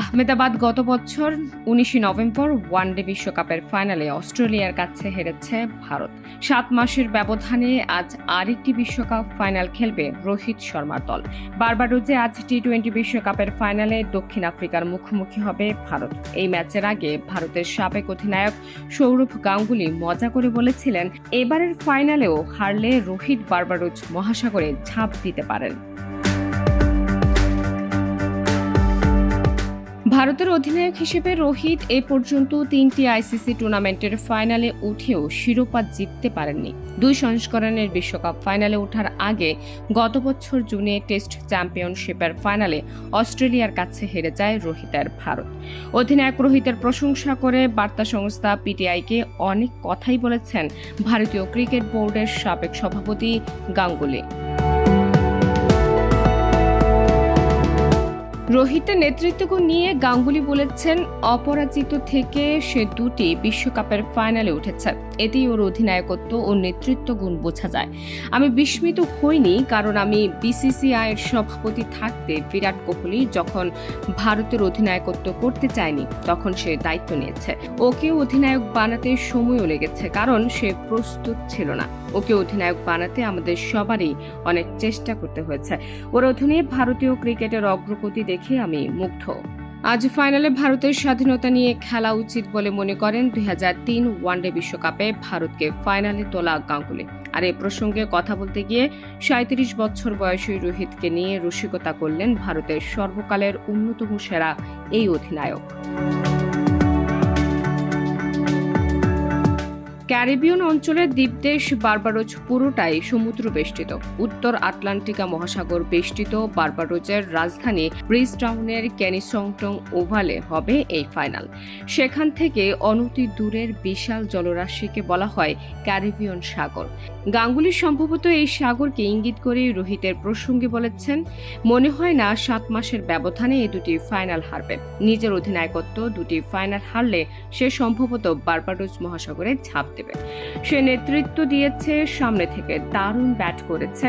আহমেদাবাদ গত বছর উনিশে নভেম্বর ওয়ানডে বিশ্বকাপের ফাইনালে অস্ট্রেলিয়ার কাছে হেরেছে ভারত। সাত মাসের ব্যবধানে আজ আরেকটি বিশ্বকাপ ফাইনাল খেলবে রোহিত শর্মার দল। বারবাডোজে আজ টি টোয়েন্টি বিশ্বকাপের ফাইনালে দক্ষিণ আফ্রিকার মুখোমুখি হবে ভারত। এই ম্যাচের আগে ভারতের সাবেক অধিনায়ক সৌরভ গাঙ্গুলি মজা করে বলেছিলেন, এবারের ফাইনালেও হারলে রোহিত বারবাডোজ মহাসাগরে ঝাঁপ দিতে পারেন। ভারতের অধিনায়ক হিসেবে রোহিত এ পর্যন্ত তিনটি আইসিসি টুর্নামেন্টের ফাইনালে উঠেও শিরোপা জিততে পারেননি। দুই সংস্করণের বিশ্বকাপ ফাইনালে ওঠার আগে গত বছর জুনে টেস্ট চ্যাম্পিয়নশিপের ফাইনালে অস্ট্রেলিয়ার কাছে হেরে যায় রোহিতের ভারত। অধিনায়ক রোহিতের প্রশংসা করে বার্তা সংস্থা পিটিআইকে অনেক কথাই বলেছেন ভারতীয় ক্রিকেট বোর্ডের সাবেক সভাপতি গাঙ্গুলি। রোহিতের নেতৃত্বগুণ নিয়ে গাঙ্গুলি বলেছেন, অপরাজিত থেকে সে দুটি বিশ্বকাপের ফাইনালে উঠেছে। এতেই ওর অধিনায়কত্ব ও নেতৃত্ব গুণ বোঝা যায়। আমি বিস্মিত হইনি, কারণ আমি বিসিসিআইয়ের সভাপতি থাকতে বিরাট কোহলি যখন ভারতের অধিনায়কত্ব করতে চায়নি, তখন সে দায়িত্ব নিয়েছে। ওকে অধিনায়ক বানাতে সময়ও লেগেছে, কারণ সে প্রস্তুত ছিল না। ওকে অধিনায়ক বানাতে আমাদের সবারই অনেক চেষ্টা করতে হয়েছে। ওর অধীনে ভারতীয় ক্রিকেটের অগ্রগতি দেখে আমি মুগ্ধ। আজ ফাইনালে ভারতের স্বাধীনতা নিয়ে খেলা উচিত বলে মনে করেন দুই হাজার তিন ওয়ানডে বিশ্বকাপে ভারতকে ফাইনালে তোলা গাঙ্গুলি। আর এ প্রসঙ্গে কথা বলতে গিয়ে সাঁত্রিশ বছর বয়সী রোহিতকে নিয়ে রসিকতা করলেন ভারতের সর্বকালের অন্যতম সেরা এই অধিনায়ক। ক্যারিবিয়ান অঞ্চলের দ্বীপদেশ বারবারোজ পুরোটাই সমুদ্র বেষ্টিত উত্তর আটলান্টিকা মহাসাগর বেষ্টিত বারবারোজের রাজধানী ব্রিজ টাউনের ক্যানিসংটং ওভালে হবে এই ফাইনাল। সেখান থেকে অনতি দূরের বিশাল জলরাশিকে বলা হয় ক্যারিবিয়ান সাগর। গাঙ্গুলি সম্ভবত এই সাগরকে ইঙ্গিত করে রোহিতের প্রসঙ্গে বলেছেন, মনে হয় না সাত মাসের ব্যবধানে এই দুটি ফাইনাল হারবে। নিজের অধিনায়কত্ব দুটি ফাইনাল হারলে সে সম্ভবত বারবাডোজ মহাসাগরে ঝাঁপ দেবে। সে নেতৃত্ব দিয়েছে, সামনে থেকে দারুণ ব্যাট করেছে।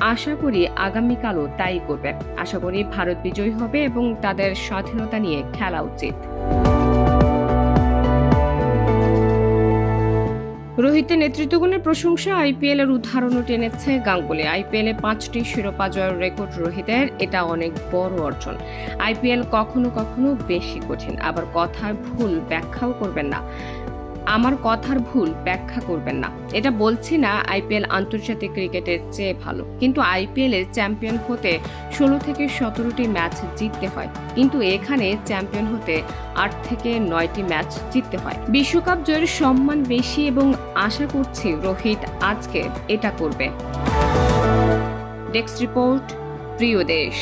আশা করি আগামীকালও তাই করবে। আশা করি ভারত বিজয়ী হবে এবং তাদের স্বাধীনতা নিয়ে খেলা উচিত। রোহিতের নেতৃত্বগুণের প্রশংসা আইপিএল এর উদাহরণও টেনেছে গাঙ্গুলি। আইপিএল এ পাঁচটি শিরোপা জয়ের রেকর্ড রোহিতের, এটা অনেক বড় অর্জন। আইপিএল কখনো কখনো বেশি কঠিন, আবার কথায় ভুল ব্যাখ্যাও করবেন না। আমার কথার ভুল ব্যাখ্যা করবেন না। এটা বলছি না আইপিএল আন্তর্জাতিক ক্রিকেটের চেয়ে ভালো। কিন্তু আইপিএল চ্যাম্পিয়ন হতে ষোলো থেকে সতেরোটি ম্যাচ জিততে হয়। কিন্তু এখানে চ্যাম্পিয়ন হতে আট থেকে নয়টি ম্যাচ জিততে হয়। বিশ্বকাপ জয়ের সম্মান বেশি এবং আশা করছি রোহিত আজকে এটা করবে। ডেস্ক রিপোর্ট, প্রিয় দেশ।